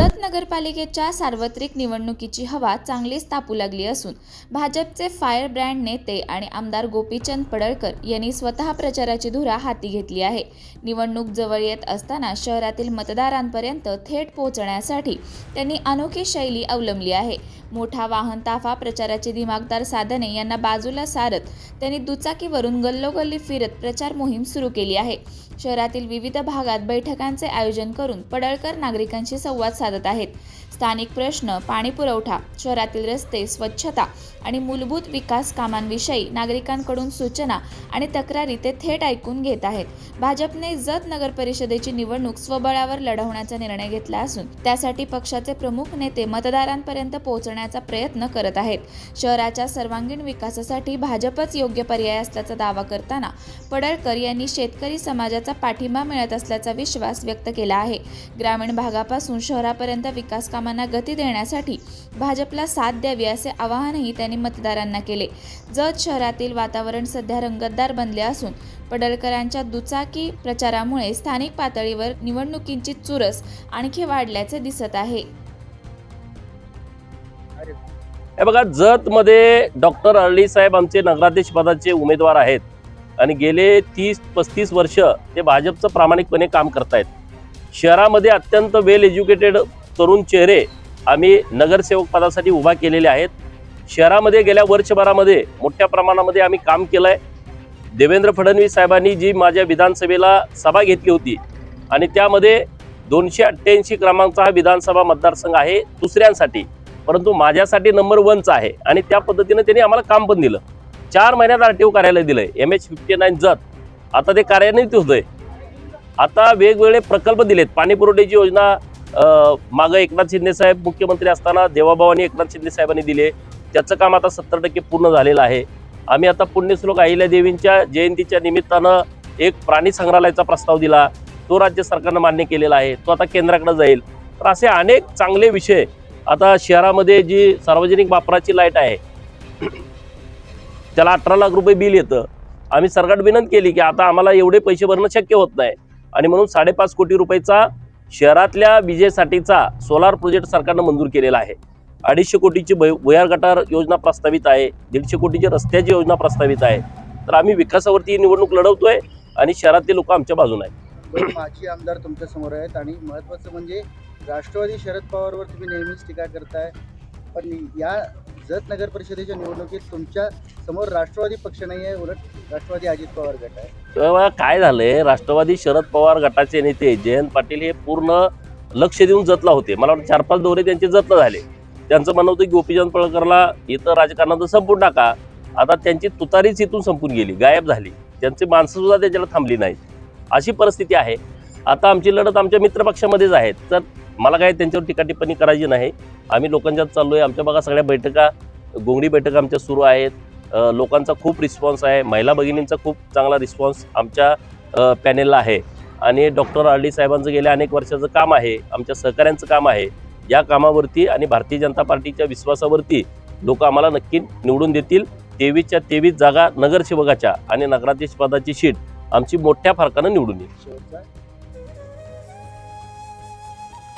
जत नगरपालिकेच्या सार्वत्रिक निवडणुकीची हवा चांगलीच तापू लागली असून भाजपचे फायर ब्रँड नेते आणि आमदार गोपीचंद पडळकर यांनी स्वतः प्रचाराची धुरा हाती घेतली आहे. निवडणूक जवळ येत असताना शहरातील मतदारांपर्यंत थेट पोहोचण्यासाठी त्यांनी अनोखी शैली अवलंबली आहे. मोठा वाहन ताफा प्रचाराची दिमागदार साधने यांना बाजूला सारत त्यांनी दुचाकीवरून गल्लोगल्ली फिरत प्रचार मोहीम सुरू केली आहे. शहरातील विविध भागात बैठकांचे आयोजन करून पडळकर नागरिकांशी संवाद साधत आहेत. स्थानिक प्रश्न पाणी पुरवठा शहरातील रस्ते स्वच्छता आणि मूलभूत विकास कामांविषयी नागरिकांकडून सूचना आणि तक्रारी ते थेट ऐकून घेत आहेत. भाजपने जत नगर परिषदेची निवडणूक स्वबळावर लढवण्याचा निर्णय घेतला असून त्यासाठी पक्षाचे प्रमुख नेते मतदारांपर्यंत पोहोचण्याचा प्रयत्न करत आहेत. शहराच्या सर्वांगीण विकासासाठी भाजपच योग्य पर्याय असल्याचा दावा करताना पडळकर यांनी शेतकरी समाजाचा पाठिंबा मिळत असल्याचा विश्वास व्यक्त केला आहे. ग्रामीण भागापासून शहरापर्यंत विकास कामांना गती देण्यासाठी भाजपला साथ द्यावी असे आवाहनही त्यांनी मतदारांना केले. जत शहरातील वातावरण सध्या रंगतदार बनले असून पडळकरांच्या दुचाकी प्रचारामुळे स्थानिक पातळीवर निवडणुकींची चुरस आणखी वाढल्याचे दिसत आहे. हे बघा जतमध्ये डॉक्टर अरळी साहेब आमचे नगराध्यक्ष पदाचे उमेदवार आहेत आणि गेले तीस पस्तीस वर्ष ते भाजपचं प्रामाणिकपणे काम करतायत. शहरामध्ये अत्यंत वेल एज्युकेटेड तरुण चेहरे आम्ही नगरसेवक पदासाठी उभा केलेले आहेत. शहरामध्ये गेल्या वर्षभरामध्ये मोठ्या प्रमाणामध्ये आम्ही काम केलं आहे देवेंद्र फडणवीस साहेबांनी जी माझ्या विधानसभेला सभा घेतली होती आणि त्यामध्ये दोनशे अठ्ठ्याऐंशी क्रमांकचा हा विधानसभा मतदारसंघ आहे दुसऱ्यांसाठी. परंतु माझ्यासाठी नंबर वनचा आहे आणि त्या पद्धतीनं त्यांनी आम्हाला काम पण दिलं. चार महिन्यात आर टी ओ कार्यालय दिलंय. M H fifty nine Jath. आता ते कार्यान्वित आहे आता वेगवेगळे प्रकल्प दिलेत. पाणी पुरवठ्याची योजना मागं एकनाथ शिंदे साहेब मुख्यमंत्री असताना देवाभावानी एकनाथ शिंदे साहेबांनी दिले. त्याचं काम आता सत्तर टक्के पूर्ण झालेलं आहे. आम्ही आता पुण्यश्लोक अहिल्या देवींच्या जयंतीच्या निमित्तानं एक प्राणी संग्रहालयाचा प्रस्ताव दिला. तो राज्य सरकारनं मान्य केलेला आहे. तो आता केंद्राकडे जाईल. तर असे अनेक चांगले विषय आता शहरामध्ये जी सार्वजनिक वापराची लाइट आहे त्याला अठरा लाख रुपये बिल येतं. आम्ही सरकार विनंती केली की आता आम्हाला एवढे पैसे भरणं शक्य होत नाही. आणि म्हणून साडेपाच कोटी रुपयाचा शहरातल्या विजेसाठीचा सोलार प्रोजेक्ट सरकारनं मंजूर केलेला आहे. अडीचशे कोटीची भुयार गटार योजना प्रस्तावित आहे दीडशे कोटीची रस्त्याची योजना प्रस्तावित आहे. तर आम्ही विकासावरती ही निवडणूक लढवतोय आणि शहरातले लोक आमच्या बाजूने आहेत. माजी आमदार तुमच्यासमोर आहेत आणि महत्त्वाचं म्हणजे राष्ट्रवादी शरद पवारवर तुम्ही नेहमीच टीका करताय पण या जत नगर परिषदेच्या निवडणुकीत तुमच्यासमोर राष्ट्रवादी पक्ष नाही आहे उलट राष्ट्रवादी अजित पवार गट आहे. तेव्हा काय झालंय? राष्ट्रवादी शरद पवार गटाचे नेते जयंत पाटील हे पूर्ण लक्ष देऊन जतला होते. मला वाटतं चार पाच दौरे त्यांचे जतला झाले. त्यांचं म्हणणं होतं की गोपीचंद पळकरला इथं राजकारणात संपून टाका. आता त्यांची तुतारीच इथून संपून गेली गायब झाली. त्यांची माणसं सुद्धा थांबली नाहीत. अशी परिस्थिती आहे. आता आमची लढत आमच्या मित्रपक्षामध्येच आहेत तर मला काय त्यांच्यावर टीका टिप्पणी करायची नाही. आम्ही लोकांच्यात चाललो आहे आमच्या बघा सगळ्या बैठका गोंगडी बैठका आमच्या सुरू आहेत. लोकांचा खूप रिस्पॉन्स आहे. महिला भगिनींचा खूप चांगला रिस्पॉन्स आमच्या पॅनेलला आहे. आणि डॉक्टर आर्डी साहेबांचं गेल्या अनेक वर्षाचं काम आहे. आमच्या सहकाऱ्यांचं काम आहे. या कामावरती आणि भारतीय जनता पार्टीच्या विश्वासावरती लोक आम्हाला नक्की निवडून देतील. तेवीसच्या तेवीस जागा नगरसेवकाच्या आणि नगराध्यक्षपदाची शीट आमची मोठ्या फरकानं निवडून येईल.